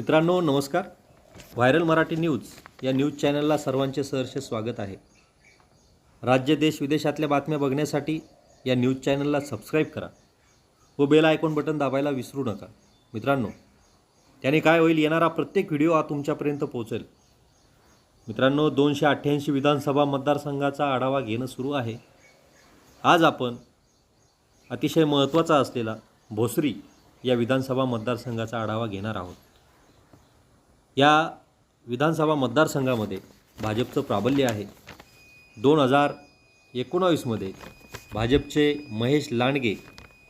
मित्रांनो नमस्कार. Viral Marathi news या न्यूज चॅनलला सर्वांचे सहर्ष स्वागत आहे. राज्य देश विदेशातल्या बातम्या बघण्यासाठी या न्यूज चॅनलला सबस्क्राईब करा व बेल आयकॉन बटन दाबायला विसरू नका. मित्रांनो त्याने काय होईल येणारा प्रत्येक व्हिडिओ हा तुमच्यापर्यंत पोहोचेल. मित्रांनो दोनशे अठ्ठ्याऐंशी विधानसभा मतदारसंघाचा आढावा घेणं सुरू आहे. आज आपण अतिशय महत्त्वाचा असलेला भोसरी या विधानसभा मतदारसंघाचा आढावा घेणार आहोत. या विधानसभा मतदारसंघामध्ये भाजपचं प्राबल्य आहे. दोन हजार एकोणावीसमध्ये भाजपचे महेश लांडगे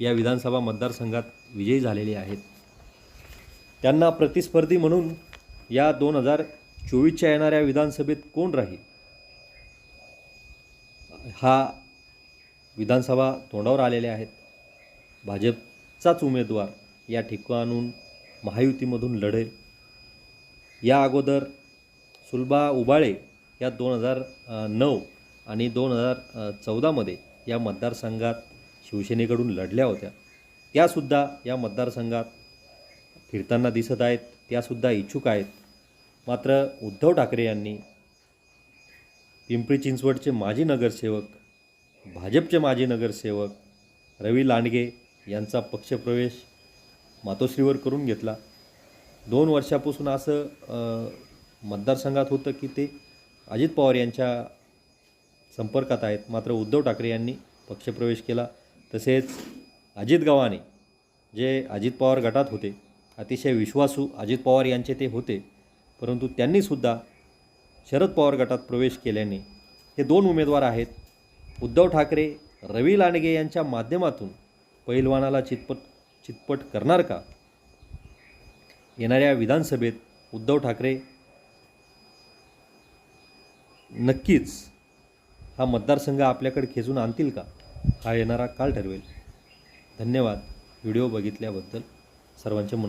या विधानसभा मतदारसंघात विजयी झालेले आहेत. त्यांना प्रतिस्पर्धी म्हणून या दोन हजार चोवीसच्या येणाऱ्या विधानसभेत कोण राहील? हा विधानसभा तोंडावर आलेले आहेत. भाजपचाच उमेदवार या ठिकाणून महायुतीमधून लढेल. या अगोदर सुलभा उबाळे या दोन हजार नऊ आणि दोन हजार चौदामध्ये या मतदारसंघात शिवसेनेकडून लढल्या होत्या. त्यासुद्धा या मतदारसंघात फिरताना दिसत आहेत त्यासुद्धा इच्छुक आहेत. मात्र उद्धव ठाकरे यांनी पिंपरी चिंचवडचे माजी नगरसेवक भाजपचे माजी नगरसेवक रवी लांडगे यांचा पक्षप्रवेश मातोश्रीवर करून घेतला. दोन वर्षापासून असं मतदारसंघात होतं की ते अजित पवार यांच्या संपर्कात आहेत. मात्र उद्धव ठाकरे यांनी पक्षप्रवेश केला. तसेच अजित गव्हाणे जे अजित पवार गटात होते अतिशय विश्वासू अजित पवार यांचे ते होते. परंतु त्यांनीसुद्धा शरद पवार गटात प्रवेश केल्याने हे दोन उमेदवार आहेत. उद्धव ठाकरे रवी लांडगे यांच्या माध्यमातून पहिलवानाला चितपट चितपट करणार का? येणाऱ्या विधानसभेत उद्धव ठाकरे नक्कीच हा मतदारसंघ आपल्याकडे खेचून आणतील का? हा येणारा काळ ठरवेल. धन्यवाद. व्हिडिओ बघितल्याबद्दल सर्वांचे मनोभाव